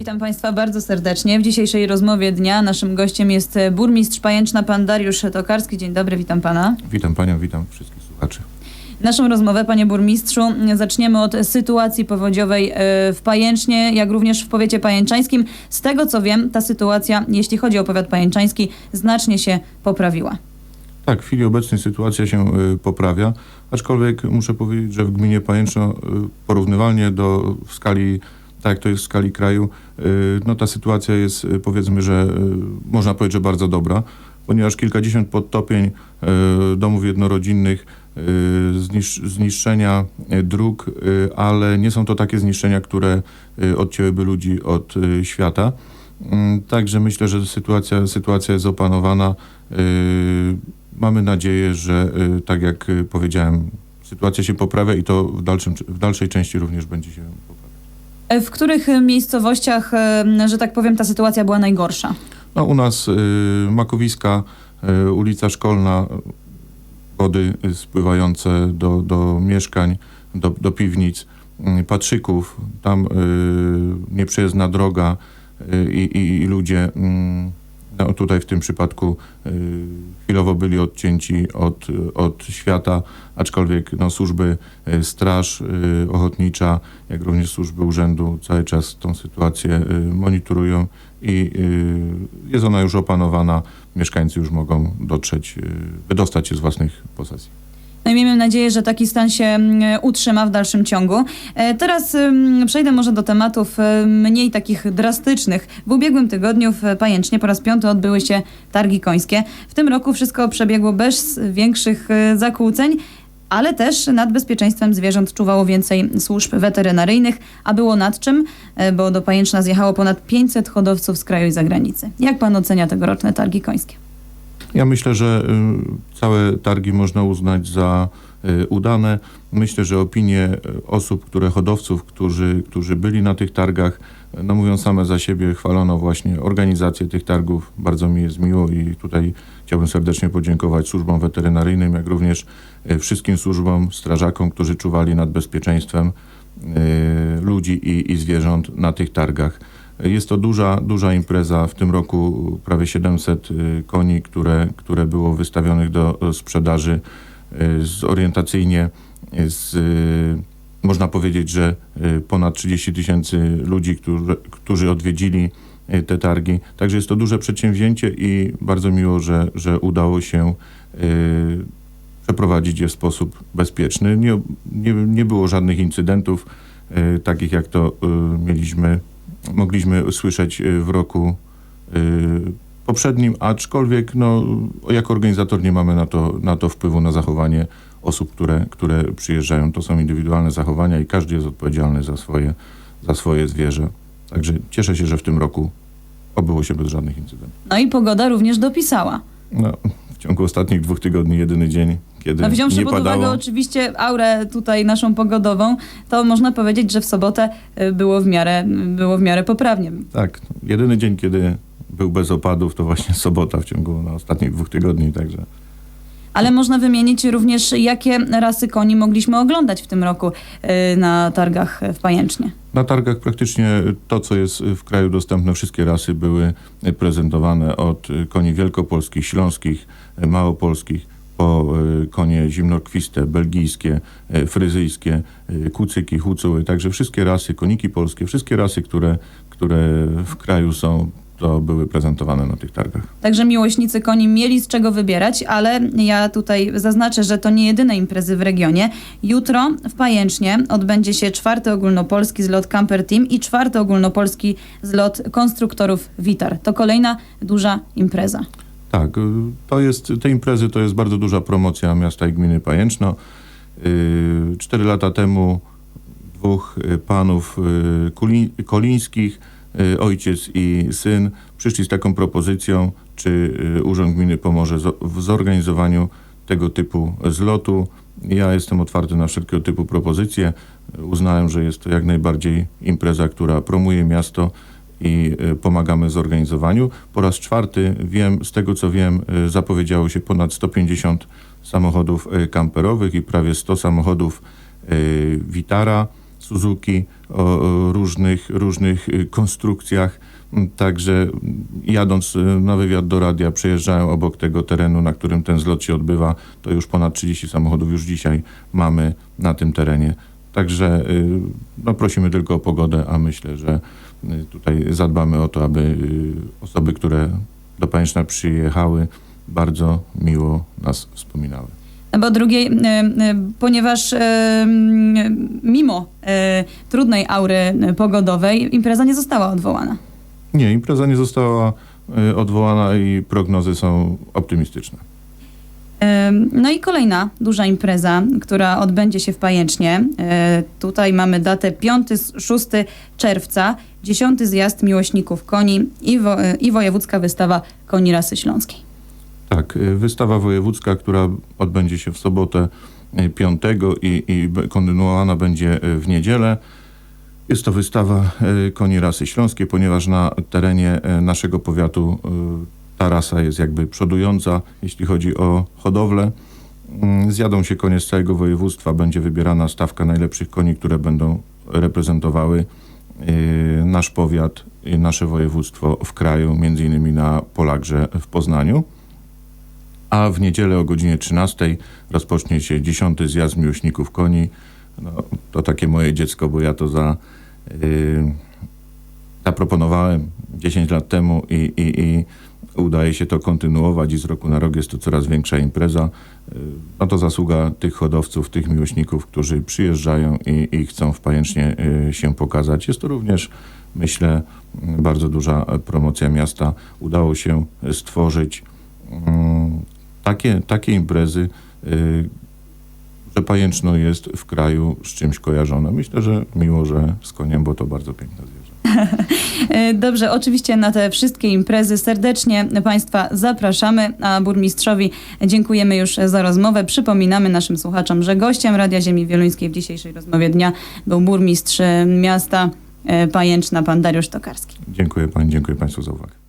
Witam Państwa bardzo serdecznie. W dzisiejszej rozmowie dnia naszym gościem jest e, burmistrz Pajęczna, pan Dariusz Tokarski. Dzień dobry, witam Pana. Witam panią, witam wszystkich słuchaczy. Naszą rozmowę, panie burmistrzu, zaczniemy od sytuacji powodziowej e, w Pajęcznie, jak również w powiecie pajęczańskim. Z tego co wiem, ta sytuacja, jeśli chodzi o powiat pajęczański, znacznie się poprawiła. Tak, w chwili obecnej sytuacja się y, poprawia, aczkolwiek muszę powiedzieć, że w gminie Pajęczno porównywalnie do w skali, tak to jest w skali kraju, y, no ta sytuacja jest y, powiedzmy, że y, można powiedzieć, że bardzo dobra, ponieważ kilkadziesiąt podtopień domów jednorodzinnych, znisz, zniszczenia dróg, ale nie są to takie zniszczenia, które odcięłyby ludzi od świata. Mm, Także myślę, że sytuacja, sytuacja jest opanowana. Mamy nadzieję, że tak jak powiedziałem, sytuacja się poprawia i to w, dalszym, w dalszej części również będzie się poprawiać. E, W których e, miejscowościach, e, że tak powiem, ta sytuacja była najgorsza? No, u nas yy, Makowiska, yy, ulica Szkolna, wody spływające do, do mieszkań, do, do piwnic, yy, Patrzyków, tam yy, nieprzejezdna droga yy, i, i, ludzie yy, no, tutaj w tym przypadku yy, chwilowo byli odcięci od, od świata, aczkolwiek no, służby yy, Straż yy, Ochotnicza, jak również służby urzędu cały czas tą sytuację monitorują i jest ona już opanowana. Mieszkańcy już mogą dotrzeć, wydostać się z własnych posesji. Miejmy nadzieję, że taki stan się mm, utrzyma w dalszym ciągu. E, Teraz mm, przejdę może do tematów e, mniej takich drastycznych. W ubiegłym tygodniu w Pajęcznie po raz piąty odbyły się targi końskie. W tym roku wszystko przebiegło bez większych e, zakłóceń, ale też nad bezpieczeństwem zwierząt czuwało więcej służb weterynaryjnych, a było nad czym, bo do Pajęczna zjechało ponad 500 hodowców z kraju i zagranicy. Jak pan ocenia tegoroczne targi końskie? Ja myślę, że y, całe targi można uznać za y, udane. Myślę, że opinie y, osób, które hodowców, którzy, którzy byli na tych targach, no mówią same za siebie, chwalono właśnie organizację tych targów. Bardzo mi jest miło i tutaj chciałbym serdecznie podziękować służbom weterynaryjnym, jak również wszystkim służbom, strażakom, którzy czuwali nad bezpieczeństwem ludzi i, i zwierząt na tych targach. Jest to duża, duża impreza. W tym roku prawie 700 y, koni, które, które było wystawionych do sprzedaży. Y, Z orientacyjnie z, y, można powiedzieć, że ponad 30 tysięcy ludzi, którzy, którzy odwiedzili te targi. Także jest to duże przedsięwzięcie i bardzo miło, że, że udało się przeprowadzić je w sposób bezpieczny. Nie, nie, nie było żadnych incydentów, takich jak to mieliśmy mogliśmy słyszeć y, w roku y, poprzednim, aczkolwiek no, jako organizator nie mamy na to, na to wpływu na zachowanie osób, które, które przyjeżdżają. To są indywidualne zachowania i każdy jest odpowiedzialny za swoje, za swoje zwierzę. Także cieszę się, że w tym roku obyło się bez żadnych incydentów. No i pogoda również dopisała. No, w ciągu ostatnich dwóch tygodni jedyny dzień, kiedy No wziąwszy nie pod uwagę padało. oczywiście aurę tutaj naszą pogodową, to można powiedzieć, że w sobotę y, było w miarę, było w miarę poprawnie. Tak, jedyny dzień, kiedy był bez opadów, to właśnie sobota w ciągu no, ostatnich dwóch tygodni, także Ale można wymienić również, jakie rasy koni mogliśmy oglądać w tym roku y, na targach w Pajęcznie. Na targach praktycznie to, co jest w kraju dostępne, wszystkie rasy były prezentowane od koni wielkopolskich, śląskich, małopolskich, po e, konie zimnokrwiste, belgijskie, e, fryzyjskie, e, kucyki, hucuły, także wszystkie rasy, koniki polskie, wszystkie rasy, które, które w kraju są, to były prezentowane na tych targach. Także miłośnicy koni mieli z czego wybierać, ale ja tutaj zaznaczę, że to nie jedyne imprezy w regionie. Jutro w Pajęcznie odbędzie się czwarty ogólnopolski zlot Camper Team i czwarty ogólnopolski zlot konstruktorów Witar. To kolejna duża impreza. Tak, y, to jest, te imprezy to jest bardzo duża promocja miasta i gminy Pajęczno. Y, Cztery lata temu dwóch y, panów Kolińskich, ojciec i syn, przyszli z taką propozycją, czy Urząd Gminy pomoże w zorganizowaniu tego typu zlotu. Ja jestem otwarty na wszelkiego typu propozycje. Uznałem, że jest to jak najbardziej impreza, która promuje miasto i y, pomagamy w zorganizowaniu. Po raz czwarty wiem, z tego co wiem, y, zapowiedziało się ponad 150 samochodów y, kamperowych i prawie 100 samochodów Vitara. Suzuki o, różnych, różnych konstrukcjach. M, Także m, jadąc na wywiad do radia, przejeżdżają obok tego terenu, na którym ten zlot się odbywa. To już ponad 30 samochodów już dzisiaj mamy na tym terenie. Także no, prosimy tylko o pogodę, a myślę, że tutaj zadbamy o to, aby y, osoby, które do Pajęczna przyjechały, bardzo miło nas wspominały. Bo drugiej, e, e, ponieważ mimo trudnej aury pogodowej impreza nie została odwołana. Nie, impreza nie została y, odwołana i prognozy są optymistyczne. E, No i kolejna duża impreza, która odbędzie się w Pajęcznie. E, Tutaj mamy datę 5-6 czerwca, 10 zjazd miłośników koni i, wo, e, i wojewódzka wystawa koni rasy śląskiej. Tak, y, wystawa wojewódzka, która odbędzie się w sobotę y, 5 i, i be- kontynuowana będzie w niedzielę. Jest to wystawa koni rasy śląskiej, ponieważ na terenie naszego powiatu ta rasa jest jakby przodująca, jeśli chodzi o hodowlę. Mm, Zjadą się konie z całego województwa, będzie wybierana stawka najlepszych koni, które będą reprezentowały y, nasz powiat nasze województwo w kraju, między innymi na Polagrze w Poznaniu. A w niedzielę o godzinie 13 rozpocznie się 10 zjazd miłośników koni. No, to takie moje dziecko, bo ja to za, y, zaproponowałem 10 lat temu i, i, i udaje się to kontynuować i z roku na rok jest to coraz większa impreza. No to zasługa tych hodowców, tych miłośników, którzy przyjeżdżają i, i chcą w Pajęcznie y, się pokazać. Jest to również, myślę, m, bardzo duża promocja miasta. Udało się stworzyć mm, takie, takie imprezy, y, że Pajęczno jest w kraju z czymś kojarzone. Myślę, że miło, że z koniem, bo to bardzo piękne zwierzę. Dobrze, oczywiście na te wszystkie imprezy serdecznie Państwa zapraszamy, a burmistrzowi dziękujemy już za rozmowę. Przypominamy naszym słuchaczom, że gościem Radia Ziemi Wieluńskiej w dzisiejszej rozmowie dnia był burmistrz miasta e, Pajęczna, pan Dariusz Tokarski. Dziękuję Pani, dziękuję Państwu za uwagę.